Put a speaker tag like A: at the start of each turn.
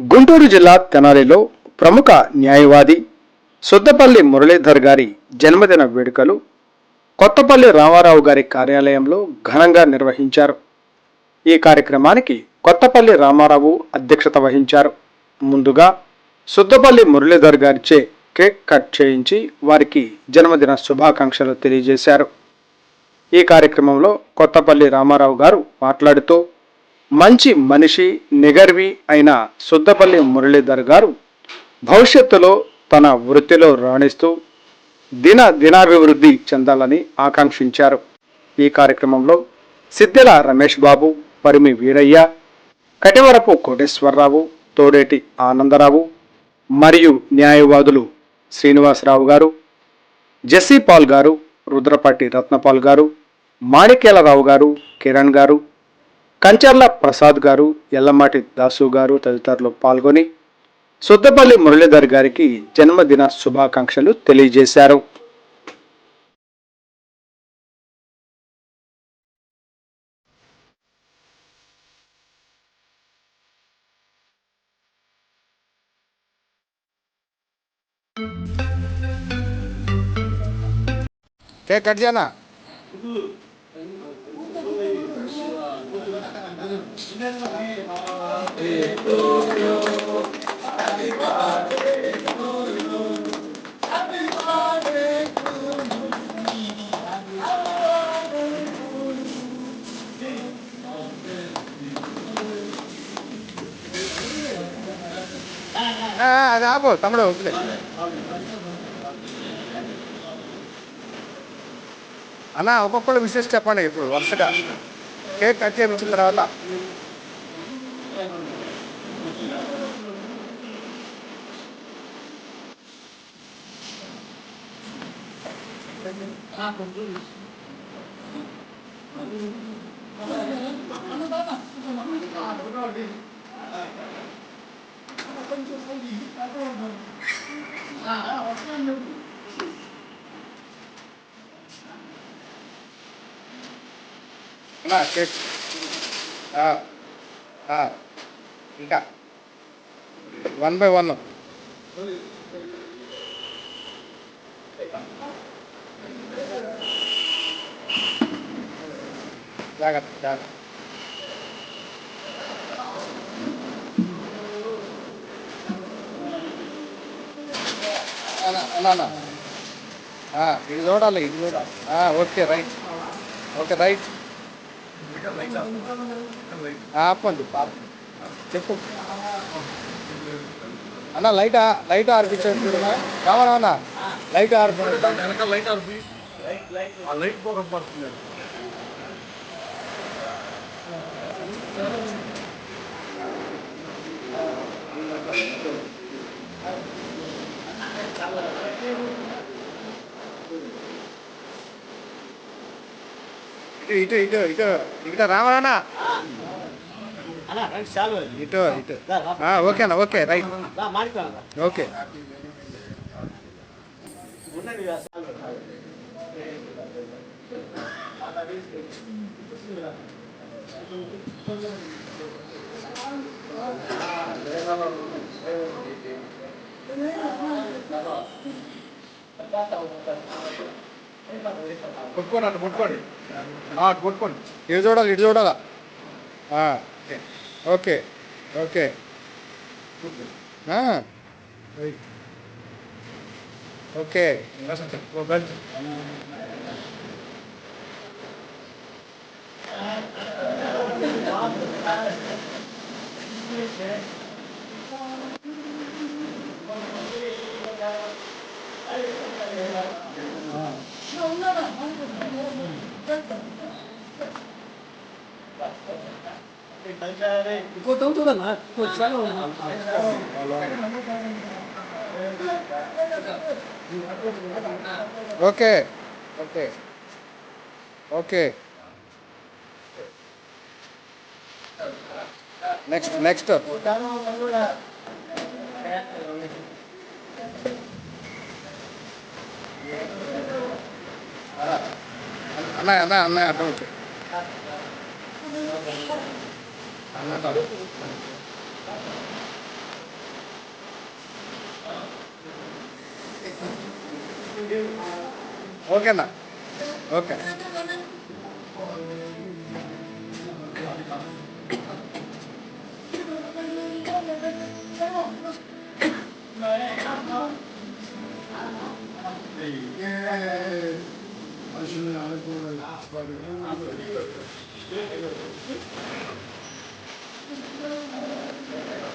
A: గుంటూరు జిల్లా తెనాలిలో ప్రముఖ న్యాయవాది సుద్దపల్లి మురళీధర్ గారి జన్మదిన వేడుకలు కొత్తపల్లి రామారావు గారి కార్యాలయంలో ఘనంగా నిర్వహించారు. ఈ కార్యక్రమానికి కొత్తపల్లి రామారావు అధ్యక్షత వహించారు. ముందుగా సుద్దపల్లి మురళీధర్ గారిచే కేక్ కట్ చేయించి వారికి జన్మదిన శుభాకాంక్షలు తెలియజేశారు. ఈ కార్యక్రమంలో కొత్తపల్లి రామారావు గారు మాట్లాడుతూ మంచి మనిషి నిగర్వి అయిన సుద్దపల్లి మురళీధర్ గారు భవిష్యత్తులో తన వృత్తిలో రాణిస్తూ దిన దినాభివృద్ధి చెందాలని ఆకాంక్షించారు. ఈ కార్యక్రమంలో సిద్దెల రమేష్ బాబు పరిమి వీరయ్య కటివరపు కోటేశ్వరరావు తోడేటి ఆనందరావు మరియు న్యాయవాదులు శ్రీనివాసరావు గారు జెస్సీ పాల్ గారు రుద్రపాటి రత్నపాల్ గారు మాణిక్యాలరావు గారు కిరణ్ గారు కంచర్ల ప్రసాద్ గారు ఎల్లమాటి దాసు గారు తదితరులు పాల్గొని సుద్దపల్లి మురళీధర్ గారికి జన్మదిన శుభాకాంక్షలు తెలియజేశారు.
B: కట్ చేయనా ఆ, అది ఆపు తమ్ముడు అన్న ఒక్కొక్కళ్ళు విశేష చెప్పండి ఇప్పుడు వరుసగా. కేక్ కట్ చేయించిన తర్వాత. అన్న కేక్ ఆ, ఆ, ఇంకా వన్ బై వన్ జాగ్రత్త జాగ్రత్త ఇది చూడాలి ఇది చూడాలి. Okay right. Okay right. ఆపండి పాప. చెప్పు. అన్న లైట్ లైట్ ఆర్పించండి చూడమా లైట్ ఆర్పించండి
C: వెనక లైట్ ఆర్పి. ఆ లైట్ పోక పడుతుంది
B: ఇటు ఇటు ఇటు ఇటు ఇక్కడ రావాలన్నా
D: అన్న రండి చాలు.
B: ఇటు ఇటు. ఆ, ఓకే అన్న ఓకే రైట్. ఓకే.
D: ఉండండి చాలు
C: కొట్టుకోండి అట్లా కొట్టుకోండి కొట్టుకోండి
B: ఇటు చూడాలి ఇటు చూడాలా? ఓకే. ఓకే ఓకే ఆ, ఓకే
D: ఇంకో చూడన్నా
B: Okay. Okay. Okay. Next, next up. அண்ணா அண்ணா அண்ணா don't. ఓకేనా ఓకే Thank you.